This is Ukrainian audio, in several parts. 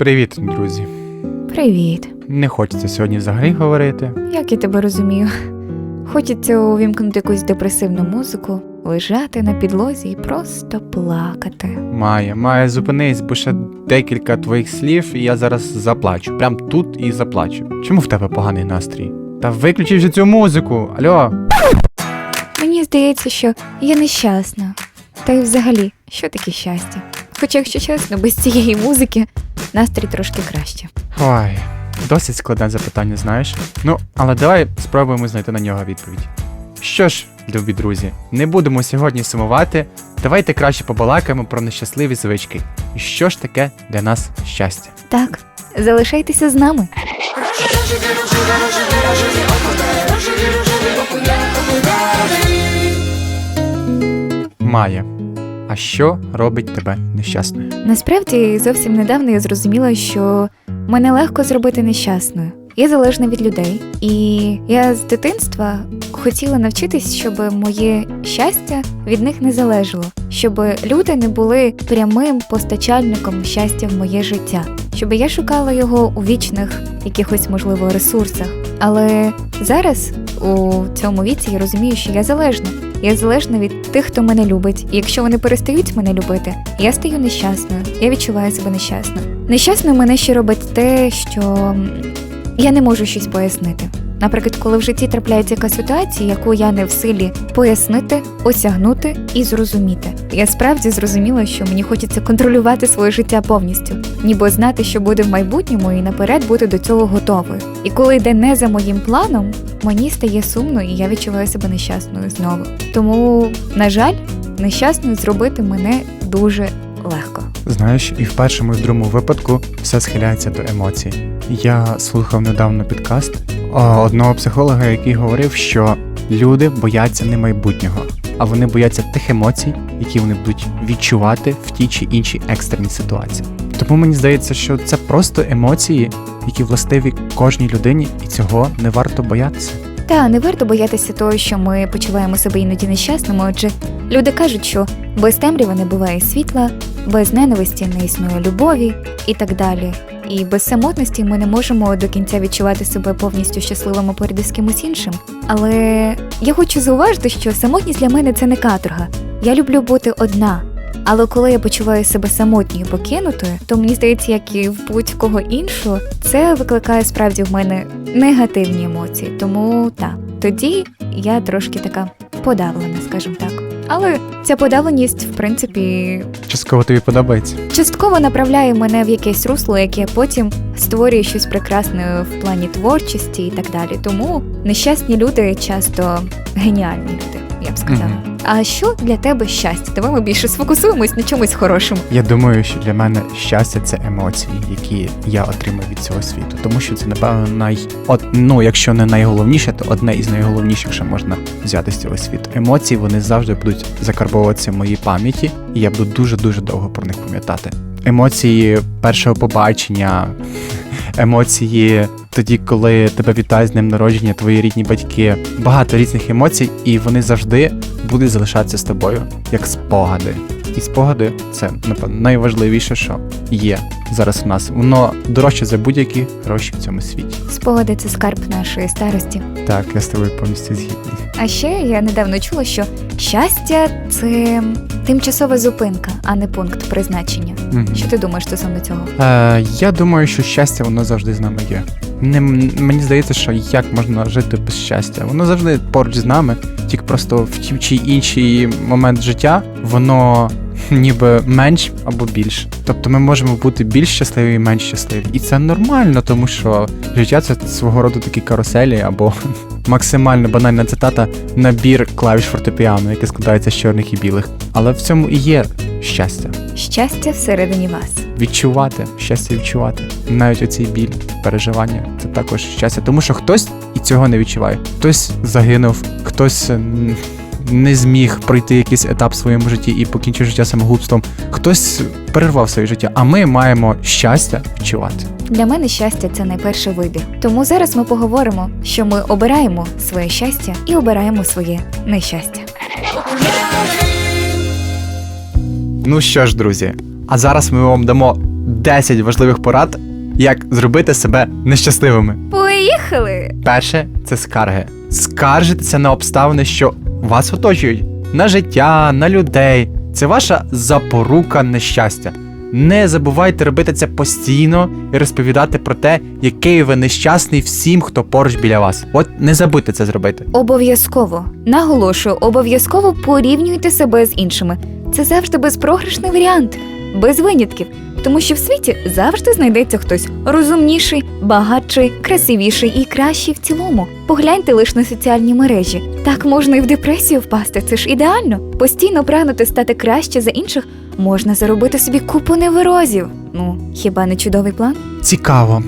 Привіт, друзі. Привіт. Не хочеться сьогодні взагалі говорити. Як я тебе розумію? Хочеться увімкнути якусь депресивну музику, лежати на підлозі і просто плакати. Має, має зупинись, бо ще декілька твоїх слів, і я зараз заплачу. Прям тут і заплачу. Чому в тебе поганий настрій? Та виключи вже цю музику. Альо. Мені здається, що я нещасна. Та й взагалі, що таке щастя? Хоча, якщо чесно, без цієї музики настрій трошки краще. Ой, досить складне запитання, знаєш. Ну, але давай спробуємо знайти на нього відповідь. Що ж, любі друзі, не будемо сьогодні сумувати. Давайте краще побалакаємо про нещасливі звички. І що ж таке для нас щастя? Так, залишайтеся з нами. Має. А що робить тебе нещасною? Насправді, зовсім недавно я зрозуміла, що мене легко зробити нещасною. Я залежна від людей, і я з дитинства хотіла навчитись, щоб моє щастя від них не залежало, щоб люди не були прямим постачальником щастя в моє життя, щоб я шукала його у вічних якихось можливо ресурсах. Але зараз у цьому віці я розумію, що я залежна. Я залежна від тих, хто мене любить. І якщо вони перестають мене любити, я стаю нещасною. Я відчуваю себе нещасною. Нещасною мене ще робить те, що я не можу щось пояснити. Наприклад, коли в житті трапляється якась ситуація, яку я не в силі пояснити, осягнути і зрозуміти. Я справді зрозуміла, що мені хочеться контролювати своє життя повністю, ніби знати, що буде в майбутньому, і наперед бути до цього готовою. І коли йде не за моїм планом, мені стає сумно, і я відчуваю себе нещасною знову. Тому, на жаль, нещасною зробити мене дуже легко. Знаєш, і в першому і в другому випадку все схиляється до емоцій. Я слухав недавно підкаст одного психолога, який говорив, що люди бояться не майбутнього, а вони бояться тих емоцій, які вони будуть відчувати в тій чи іншій екстреній ситуації. Тому мені здається, що це просто емоції, які властиві кожній людині, і цього не варто боятися. Та не варто боятися того, що ми почуваємо себе іноді нещасними, адже люди кажуть, що без темряви не буває світла, без ненависті не існує любові і так далі. І без самотності ми не можемо до кінця відчувати себе повністю щасливими поряд із кимось іншим. Але я хочу зауважити, що самотність для мене це не каторга. Я люблю бути одна. Але коли я почуваю себе самотньою покинутою, то мені здається, як і в будь-кого іншого, це викликає справді в мене негативні емоції. Тому так, тоді я трошки така подавлена, скажімо так. Але ця подавленість, в принципі, Частково тобі подобається. частково направляє мене в якесь русло, яке потім створює щось прекрасне в плані творчості і так далі. Тому нещасні люди часто геніальні люди, я б сказала. Мгм. А що для тебе щастя? Давай ми більше сфокусуємось на чомусь хорошому. Я думаю, що для мене щастя це емоції, які я отримав від цього світу. Тому що це, напевно, най... От, ну, якщо не найголовніше, то одне із найголовніших, що можна взяти з цього світу. Емоції вони завжди будуть закарбовуватися в моїй пам'яті, і я буду дуже-дуже довго про них пам'ятати. Емоції першого побачення, емоції тоді, коли тебе вітають з днем народження, твої рідні батьки. Багато різних емоцій, і вони завжди будуть залишатися з тобою як спогади. І спогади це напевно найважливіше, що є зараз у нас. Воно дорожче за будь-які гроші в цьому світі. Спогади це скарб нашої старості. Так, я з тобою повністю згідний. А ще я недавно чула, що щастя це тимчасова зупинка, а не пункт призначення. Мгм. Що ти думаєш стосовно цього? Е, я думаю, що щастя воно завжди з нами є. Не, мені здається, що як можна жити без щастя? Воно завжди поруч з нами, тільки просто в ті чи інший момент життя воно ніби менш або більш. Тобто ми можемо бути більш щасливі і менш щасливі. І це нормально, тому що життя це свого роду такі каруселі або максимально банальна цитата набір клавіш фортепіано, який складається з чорних і білих. Але в цьому і є щастя Щастя всередині вас. відчувати, щастя відчувати. Навіть оцей біль, переживання це також щастя. Тому що хтось і цього не відчуває. Хтось загинув, хтось не зміг пройти якийсь етап в своєму житті і покінчив життя самогубством. Хтось перервав своє життя, а ми маємо щастя відчувати. Для мене щастя це найперший вибір. Тому зараз ми поговоримо, що ми обираємо своє щастя і обираємо своє нещастя. Ну що ж, друзі, а зараз ми вам дамо 10 важливих порад, як зробити себе нещасливими. Поїхали! Перше це скарги. Скаржитися на обставини, що вас оточують, на життя, на людей. Це ваша запорука нещастя. Не забувайте робити це постійно і розповідати про те, який ви нещасний всім, хто поруч біля вас. От не забудьте це зробити. Обов'язково наголошую, обов'язково порівнюйте себе з іншими. Це завжди безпрограшний варіант, без винятків. Тому що в світі завжди знайдеться хтось розумніший, багатший, красивіший і кращий в цілому. Погляньте лише на соціальні мережі. Так можна і в депресію впасти. Це ж ідеально. Постійно прагнути стати краще за інших можна заробити собі купу невирозів. Ну, хіба не чудовий план? Цікаво,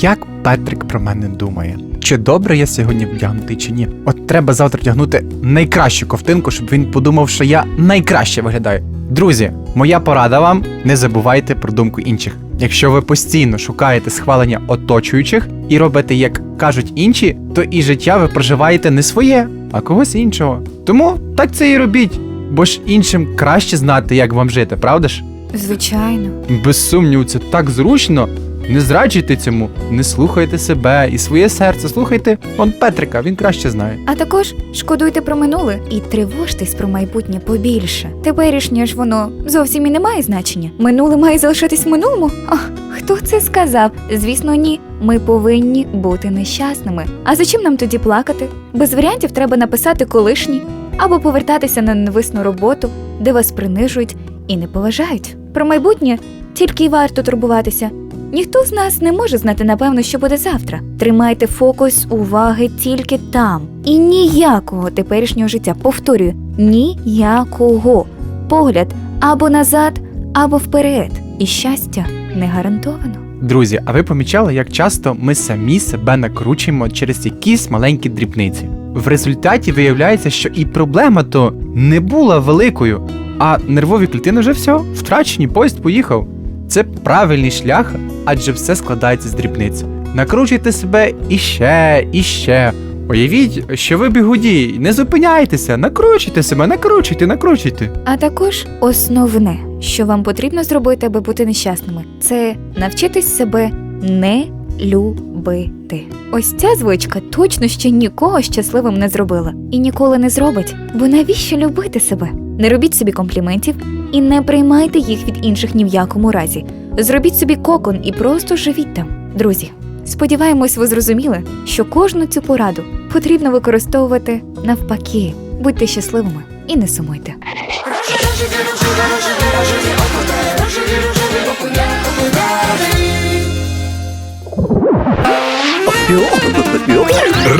як Петрик про мене думає. Чи добре я сьогодні вдягнутий, чи ні? От треба завтра вдягнути найкращу ковтинку, щоб він подумав, що я найкраще виглядаю. Друзі, моя порада вам: не забувайте про думку інших. Якщо ви постійно шукаєте схвалення оточуючих і робите, як кажуть інші, то і життя ви проживаєте не своє, а когось іншого. Тому так це і робіть, бо ж іншим краще знати, як вам жити, правда ж? Звичайно. Без сумніву, це так зручно. Не зраджуйте цьому, не слухайте себе і своє серце. Слухайте он Петрика, він краще знає. А також шкодуйте про минуле і тривожтесь про майбутнє побільше. Теперішнє ж воно зовсім і не має значення. Минуле має залишитись в минулому. Ах, хто це сказав? Звісно, ні. Ми повинні бути нещасними. А за чим нам тоді плакати? Без варіантів треба написати колишній або повертатися на ненависну роботу, де вас принижують і не поважають. Про майбутнє тільки й варто турбуватися. Ніхто з нас не може знати напевно, що буде завтра. Тримайте фокус уваги тільки там. І ніякого теперішнього життя. Повторюю, ніякого. Погляд або назад, або вперед. І щастя не гарантовано. Друзі, а ви помічали, як часто ми самі себе накручуємо через якісь маленькі дрібниці? В результаті виявляється, що і проблема то не була великою, а нервові клітини вже все, втрачені, поїзд поїхав. Це правильний шлях, адже все складається з дрібниць. Накручуйте себе іще, іще. Уявіть, що ви бігудій, не зупиняйтеся, накручуйте себе, накручуйте, накручуйте. А також основне, що вам потрібно зробити, аби бути нещасними, це навчитись себе не любити. Ось ця звичка точно ще нікого щасливим не зробила і ніколи не зробить. Бо навіщо любити себе? Не робіть собі компліментів і не приймайте їх від інших ні в якому разі. Зробіть собі кокон і просто живіть там. Друзі, сподіваємось, ви зрозуміли, що кожну цю пораду потрібно використовувати навпаки. Будьте щасливими і не сумуйте.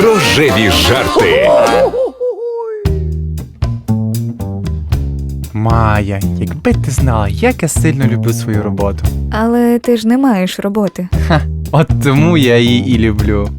Рожеві жарти. Майя, якби ти знала, як я сильно люблю свою роботу. Але ти ж не маєш роботи. От тому я її і люблю.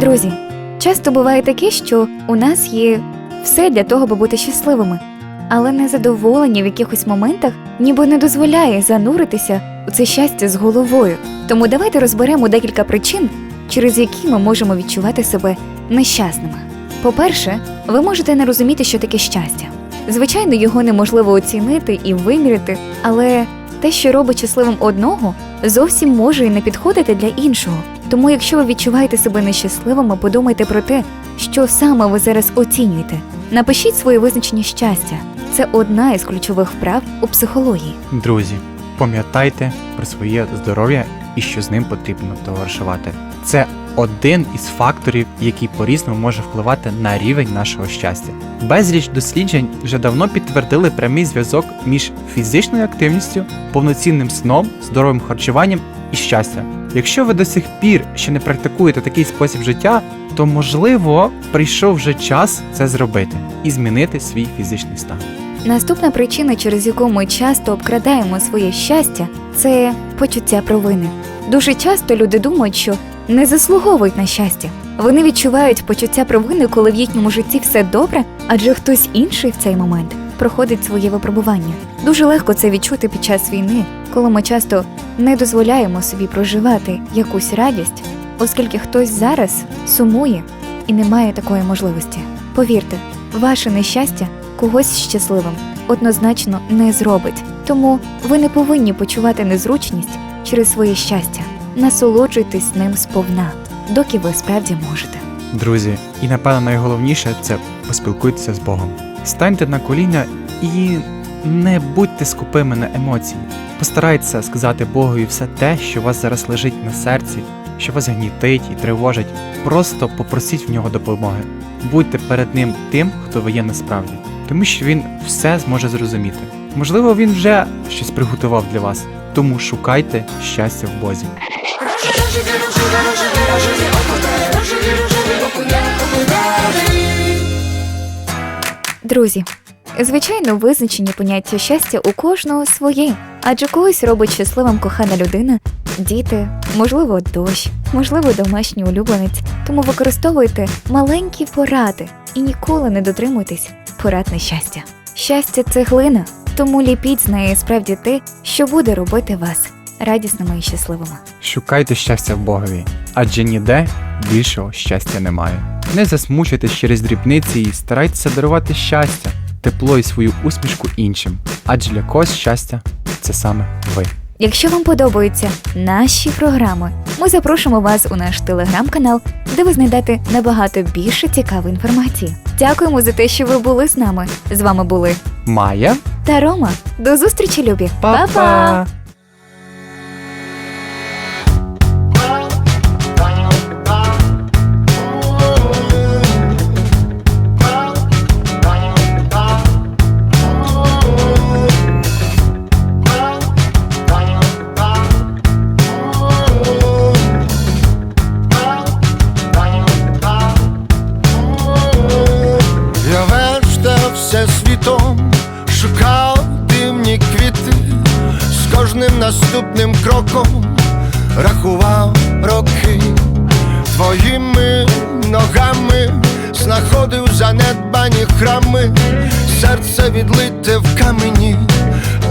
Друзі, часто буває таке, що у нас є все для того, аби бути щасливими, але незадоволення в якихось моментах ніби не дозволяє зануритися у це щастя з головою. Тому давайте розберемо декілька причин, через які ми можемо відчувати себе нещасними. По-перше, ви можете не розуміти, що таке щастя. Звичайно, його неможливо оцінити і виміряти, але те, що робить щасливим одного, зовсім може і не підходити для іншого. Тому, якщо ви відчуваєте себе нещасливими, подумайте про те, що саме ви зараз оцінюєте. Напишіть своє визначення щастя. Це одна із ключових вправ у психології. Друзі, пам'ятайте про своє здоров'я і що з ним потрібно товаришувати. Це один із факторів, який по-різному може впливати на рівень нашого щастя. Безліч досліджень вже давно підтвердили прямий зв'язок між фізичною активністю, повноцінним сном, здоровим харчуванням і щастям. Якщо ви до сих пір ще не практикуєте такий спосіб життя, то можливо прийшов вже час це зробити і змінити свій фізичний стан. Наступна причина, через яку ми часто обкрадаємо своє щастя, це почуття провини. Дуже часто люди думають, що не заслуговують на щастя. Вони відчувають почуття провини, коли в їхньому житті все добре, адже хтось інший в цей момент проходить своє випробування. Дуже легко це відчути під час війни, коли ми часто не дозволяємо собі проживати якусь радість, оскільки хтось зараз сумує і не має такої можливості. Повірте, ваше нещастя когось щасливим однозначно не зробить. Тому ви не повинні почувати незручність через своє щастя. Насолоджуйтесь ним сповна, доки ви справді можете. Друзі, і напевно найголовніше це поспілкуйтеся з Богом. Станьте на коліна і не будьте скупими на емоції. Постарайтеся сказати Богові все те, що у вас зараз лежить на серці, що вас гнітить і тривожить. Просто попросіть в нього допомоги. Будьте перед ним тим, хто ви є насправді, тому що він все зможе зрозуміти. Можливо, він вже щось приготував для вас, тому шукайте щастя в Бозі. Друзі, звичайно, визначені поняття щастя у кожного своє, адже когось робить щасливим кохана людина, діти, можливо, дощ, можливо, домашній улюбленець. Тому використовуйте маленькі поради і ніколи не дотримуйтесь порад на щастя. Щастя це глина, тому ліпіть з неї справді те, що буде робити вас радісними і щасливими. Шукайте щастя в Богові, адже ніде більшого щастя немає. Не засмучуйтесь через дрібниці і старайтеся дарувати щастя, тепло і свою усмішку іншим, адже для когось щастя це саме ви. Якщо вам подобаються наші програми, ми запрошуємо вас у наш телеграм-канал, де ви знайдете набагато більше цікавої інформації. Дякуємо за те, що ви були з нами. З вами були Майя, та Рома. До зустрічі, любі! па-па! Храми, серце відлите в камені,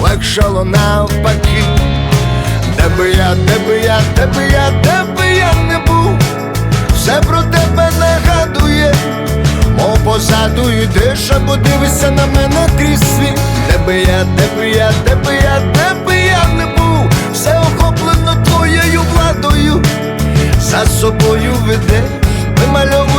легшало навпаки. Де би я, де би я, де би я, де би я не був, все про тебе нагадує. Мов позаду йдеш, або дивишся на мене крізь світ Де би я, де би я, де би я, де би я не був, все охоплено твоєю владою, за собою ведеш, вимальовуючи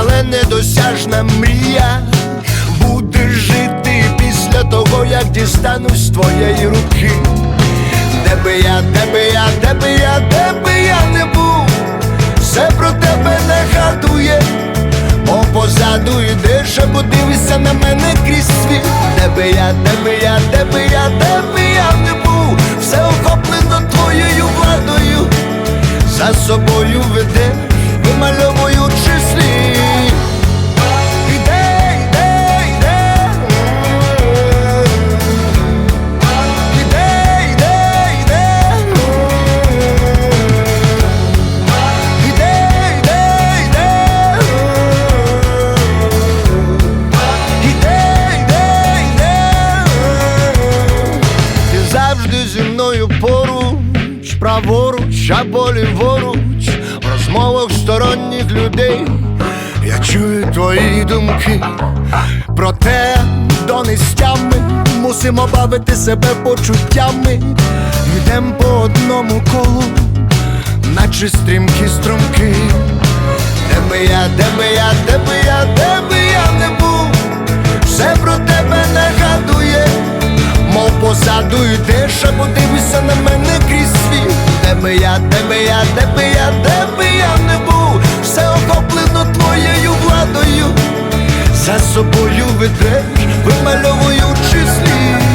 але недосяжна мрія буде жити після того, як дістанусь твоєї руки. Де би я, де би я, де би я, де би я не був, все про тебе не нагадує. Мов позаду йдеш, або дивишся на мене крізь світ Де би я, де би я, де би я, де би я не був, все охоплено твоєю владою, за собою ведеш, людей. Я чую твої думки. Проте до нестями мусимо бавити себе почуттями. Йдем по одному колу, наче стрімкі струмки. Де би я, де би я, де би я, де би я не був, все про тебе нагадує, мов позаду йдеш, або дивишся на мене крізь світ. Де би я, де би я, де би я, де би я не був, владою, за собою ведеш, вимальовуючи слід.